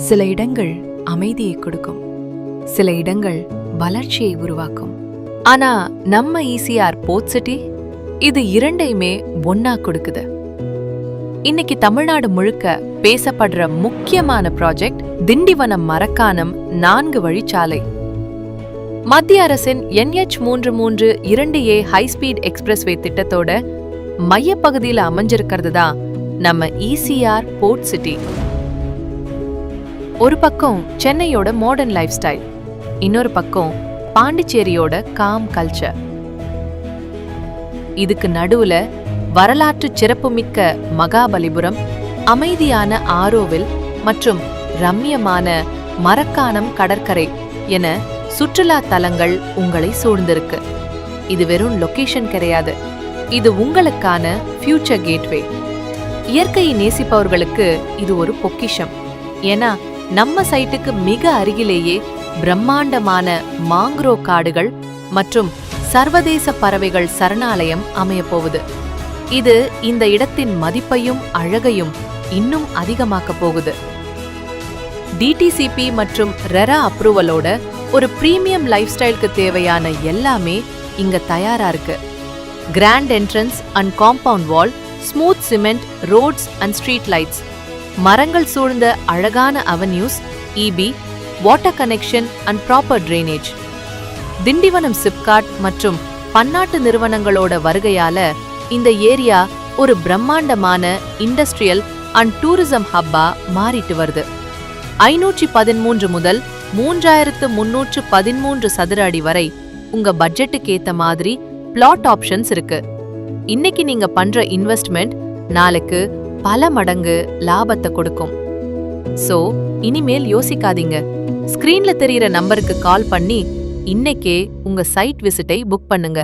சில இடங்கள் அமைதியை கொடுக்கும். சில இடங்கள் வளர்ச்சியை உருவாக்கும். ஆனா நம்ம ஈசிஆர் போர்ட் சிட்டி இது இரண்டையுமே ஒன்னா கொடுக்குது. இன்னைக்கு தமிழ்நாடு முழுக்க பேசப்படுற முக்கியமான ப்ராஜெக்ட் திண்டிவனம் மரக்கானம் நான்கு வழிச்சாலை. மத்திய அரசின் என்எச் மூன்று மூன்று இரண்டு ஏ ஹைஸ்பீட் எக்ஸ்பிரஸ்வே திட்டத்தோட மையப்பகுதியில் அமைஞ்சிருக்கிறது தான் நம்ம ஈசிஆர் போர்ட் சிட்டி. ஒரு பக்கம் சென்னையோட மாடர்ன் லைஃப் ஸ்டைல் இன்னொரு பக்கம் பாண்டிச்சேரியோட காம் கல்ச்சர் இதுக்கு நடுவுல வரலாற்று சிறப்புமிக்க மகாபலிபுரம் அமைதியான ஆரோவில் மற்றும் ரம்மியமான மரக்கானம் கடற்கரை என சுற்றுலா தலங்கள் உங்களை சூழ்ந்திருக்கு. இது வெறும் லொகேஷன் கிடையாது. இது உங்களுக்கான ஃபியூச்சர் கேட்வே இயற்கையை நேசிப்பவர்களுக்கு இது ஒரு பொக்கிஷம். ஏன்னா நம்ம சைட்டுக்கு மிக அருகிலேயே பிரம்மாண்டமான மாங்க்ரோ காடுகள் மற்றும் சர்வதேச பறவைகள் சரணாலயம் அமையப் போகுது. இது இந்த இடத்தின் மதிப்பையும் அழகையும் இன்னும் அதிகமாக்க போகுது. டிடிசிபி மற்றும் ரெரா அப்ரூவலோட ஒரு பிரீமியம் லைஃப் ஸ்டைலுக்கு தேவையான எல்லாமே இங்க தயாரா இருக்கு. Grand entrance and compound wall smooth cement roads and street lights மரங்கள் சூழ்ந்த அழகான avenues EB water connection and proper drainage Tindivanam SIPCOT மற்றும் பன்னாட்டு நிறுவனங்களோட வருகையால இந்த ஏரியா ஒரு பிரம்மாண்டமான இண்டஸ்ட்ரியல் அண்ட் டூரிசம் ஹப்பா மாறிட்டு வருது. ஐநூற்றி பதிமூன்று முதல் மூன்றாயிரத்து முன்னூற்று பதிமூன்று சதுர அடி வரை உங்க பட்ஜெட்டுக்கு ஏத்த மாதிரி பிளாட் ஆப்ஷன்ஸ் இருக்கு. இன்னைக்கு நீங்க பண்ற இன்வெஸ்ட்மெண்ட் நாளைக்கு பல மடங்கு லாபத்தை கொடுக்கும். சோ இனிமேல் யோசிக்காதீங்க. ஸ்கிரீன்ல தெரியிற நம்பருக்கு கால் பண்ணி இன்னைக்கே உங்க சைட் விசிட்டை புக் பண்ணுங்க.